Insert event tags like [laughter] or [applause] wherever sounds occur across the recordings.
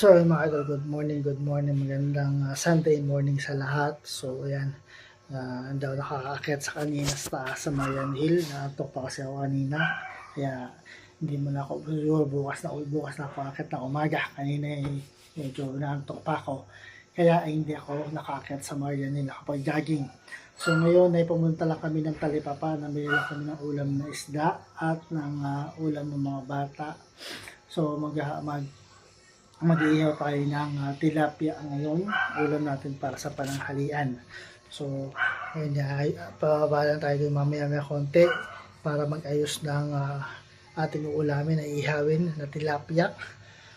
So, mga idol, good morning, good morning, magandang uh, Sunday morning sa lahat. So, ayan, uh, hindi ako nakakaakit sa kanina sa taas sa Marian Hill. Natok pa kasi ako kanina. Kaya, hindi mo na ako, siguro bukas na, bukas na ako akit ng umaga. Kanina, eh, medyo naantok pa ako. Kaya, ay hindi ako nakakit sa Marian Hill, nakapag-jogging. So, ngayon ay pumunta lang kami ng Talipapa, namili lang kami ng ulam na isda at ng uh, ulam ng mga bata. So, mag, mag mag-iihaw tayo ng uh, tilapia ngayon. Ulam natin para sa pananghalian. So, ayun ay, pababa tayo mamaya may konti para mag-ayos ng uh, ating uulamin na ihawin na tilapia.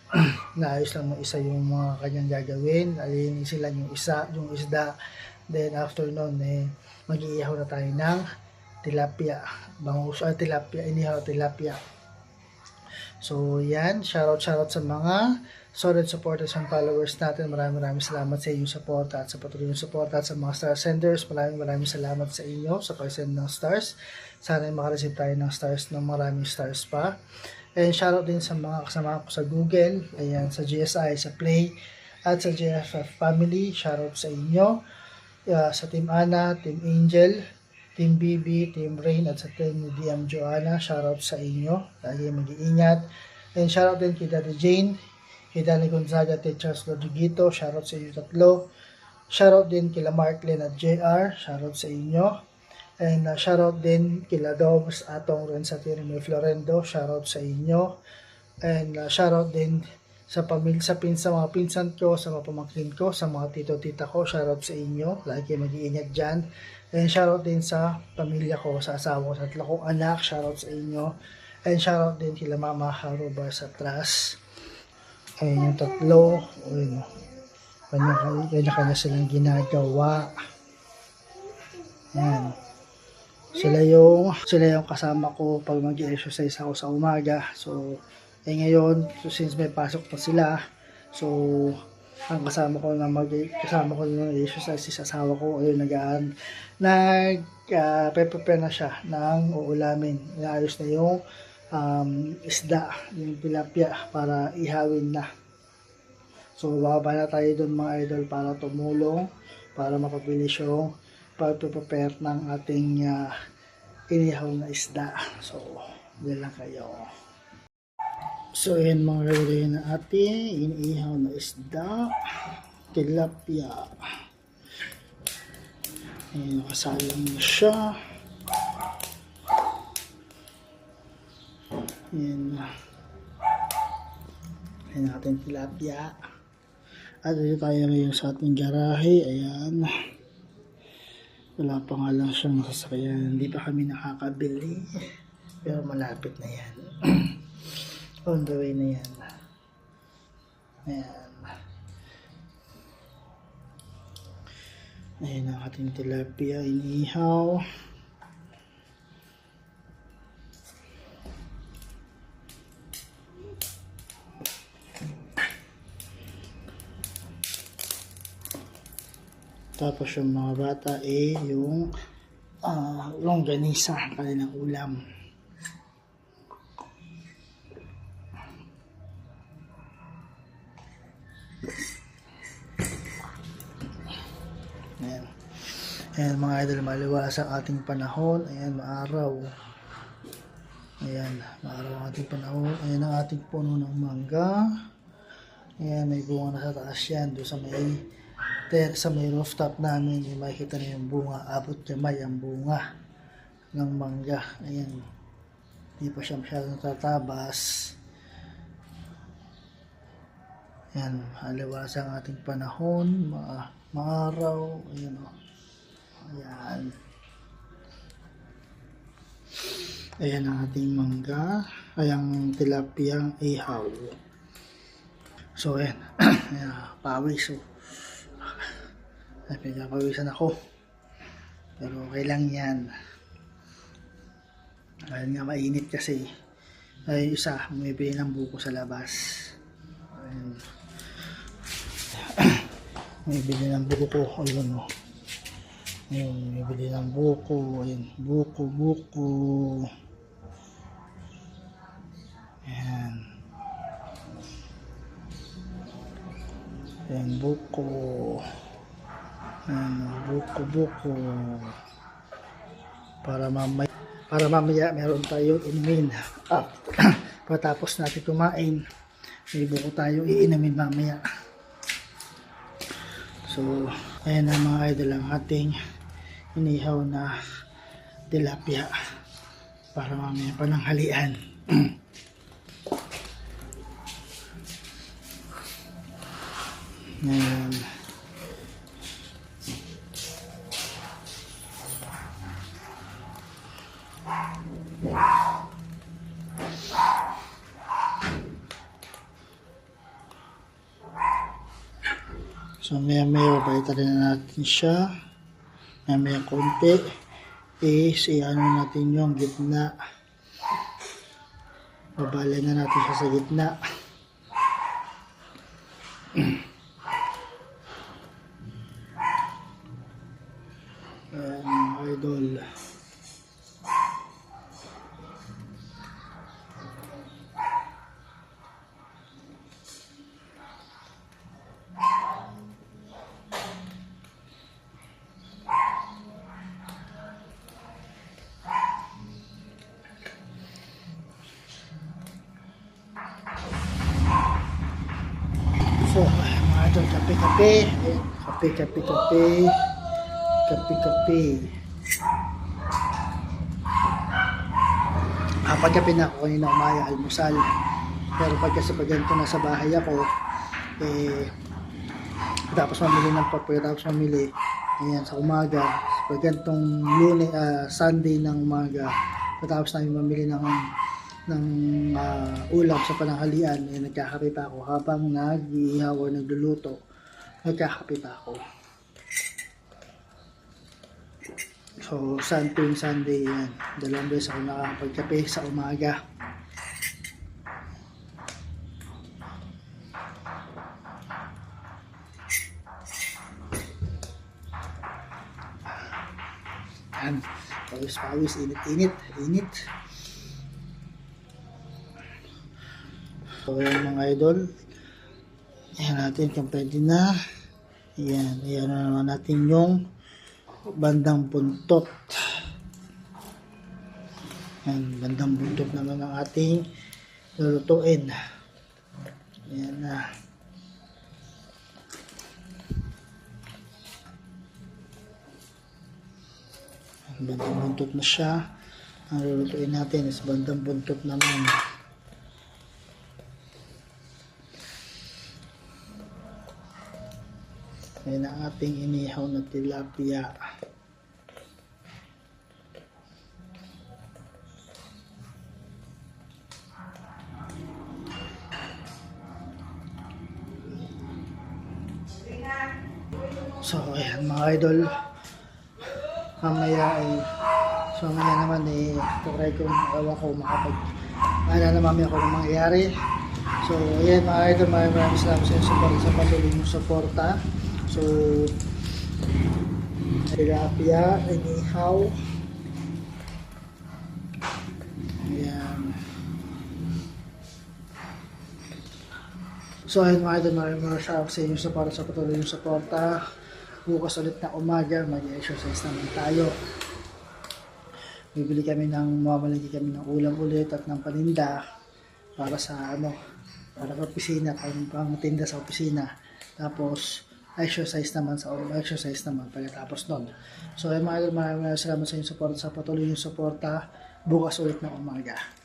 [clears throat] Naayos lang mo isa yung mga kanyang gagawin. Alinisin lang yung isa, yung isda. Then after nun, eh, mag-iihaw na tayo ng tilapia. Bangus, ah, tilapia, inihaw tilapia. So, yan. Shoutout, shoutout sa mga solid supporters and followers natin. Maraming maraming salamat sa inyong support at sa patuloy ng support at sa mga star senders. Maraming maraming salamat sa inyo sa pag-send ng stars. Sana ay makareceive tayo ng stars ng maraming stars pa. And shoutout din sa mga kasama ko sa Google, ayan, sa GSI, sa Play, at sa JFF family. Shoutout sa inyo. Uh, sa Team Ana, Team Angel, Team BB, Team Rain, at sa Team DM Joanna. Shoutout sa inyo. Lagi mag-iingat. And shoutout din kay Daddy Jane, Danny Gonzaga kay Charles Rodriguito. Shoutout sa inyo tatlo. Shoutout din kila Marklin at JR. Shoutout sa inyo. And uh, shoutout din kila Dobbs, Atong Rensatiri May Florendo. Shoutout sa inyo. And uh, shoutout din sa pamilya, sa pinsa, mga pinsan ko, sa mga pamangkin ko, sa mga tito-tita ko. Shoutout sa inyo. Lagi mag-iingat dyan. And shoutout din sa pamilya ko, sa asawa ko, sa tatlo kong anak. Shoutout sa inyo. And shoutout din kila Mama Harubar sa Tras. Ayun yung tatlo. Ayun. Kanya-kanya, silang ginagawa. Yan. Sila yung, sila yung kasama ko pag mag-exercise ako sa umaga. So, eh ngayon, so since may pasok pa sila, so, ang kasama ko na mag kasama ko ng exercise is asawa ko ayun nagaan nag uh, prepare na siya ng uulamin inaayos na yung um, isda yung tilapia para ihawin na so bababa na tayo doon mga idol para tumulong para mapabilis yung pag-prepare ng ating uh, inihaw na isda so yan lang kayo So, ayan mga gagawin na ating iniihaw na isda. Tilapia. Ayan, nakasalang na siya. Ayan. Ayan natin tilapia. At dito tayo ngayon sa ating garahe. Ayan. Wala pa nga lang siyang nasasakyan. Hindi pa kami nakakabili. Pero malapit na yan. [clears throat] on the way na yan. Ayan. Ayan ang ating tilapia inihaw. Tapos yung mga bata eh yung uh, longganisa, kanilang ulam. Ayan. Ayan mga idol, maliwas ang ating panahon. Ayan, maaraw. Ayan, maaraw ang ating panahon. Ayan ang ating puno ng mangga. Ayan, may bunga na sa taas yan. Doon sa may, ter, sa may rooftop namin, yung makikita na yung bunga. Abot kamay ang bunga ng mangga. Ayan. Hindi pa siya masyadong tatabas. Ayan, maliwas ang ating panahon. Ma maaraw. Ayan o. Ayan. Ayan ang ating mangga. Ay ang tilapiyang ihaw. So, ayan. [clears throat] ayan pawis. So, ay, pinapawisan ako. Pero okay lang yan. Ayun nga, mainit kasi. Ay, isa, bumibili ng buko sa labas. Ayun. may bili ng buko ko ayun o ayun may bili ng buko ayun buko buko ayan Ayan, buko. Ayan, buko, buko. Para mamaya, para mamaya meron tayong inumin. Ah, [clears throat] patapos natin kumain, may buko tayo iinumin mamaya. So, ayan na mga idol ang ating inihaw na tilapia para mamaya pananghalian. Ngayon, [clears throat] So maya maya babalik rin na natin siya. Maya maya konti. Is i-ano natin yung gitna. Babala na natin siya sa gitna. [clears throat] Ayan mga idol. Kape-kape. Ayan, Kape-kape-kape. Kape-kape. Kapag kape na ako kanina umaya, almusal. Pero pagka sa pagganto na sa bahay ako, eh, tapos mamili ng papoy, tapos mamili, ayan, sa umaga, pag gantong lune, ah, Sunday ng umaga, tapos namin mamili ng ng ah, ulam sa pananghalian, eh, nagkakape pa ako habang nag-iihaw o nagluluto, nagkakape pa ako. So, sun tuwing Sunday yan. Dalawang beses ako nakakapagkape sa umaga. Yan. Pawis, pawis, init. So, mga idol. Ayan natin kung pwede na. Ayan, ayan na naman natin yung bandang buntot. Ayan, bandang buntot naman ang ating lulutuin. Ayan na. Bandang buntot na siya. Ang lulutuin natin is bandang buntot naman. Ayan ang ating inihaw na tilapia. So, ayan mga idol. Mamaya ay so mamaya naman eh try ko ewan ko makapag ano na mamaya ko ng mangyayari. So, ayan mga idol, maraming maraming salamat sa support sa patuloy mong suporta. So, tilapia, inihaw. Ayan. So, ayun mga idol, maraming maraming salamat sa inyo support sa patuloy mong suporta. Bukas ulit na umaga, mag-exercise naman tayo. Bibili kami ng, mamalagi kami ng ulam ulit at ng paninda para sa ano, para sa opisina, pang, pang tinda sa opisina. Tapos, exercise naman sa exercise naman pagkatapos nun. So, ayun mga idol, maraming salamat sa inyong support sa patuloy yung suporta. Bukas ulit na umaga.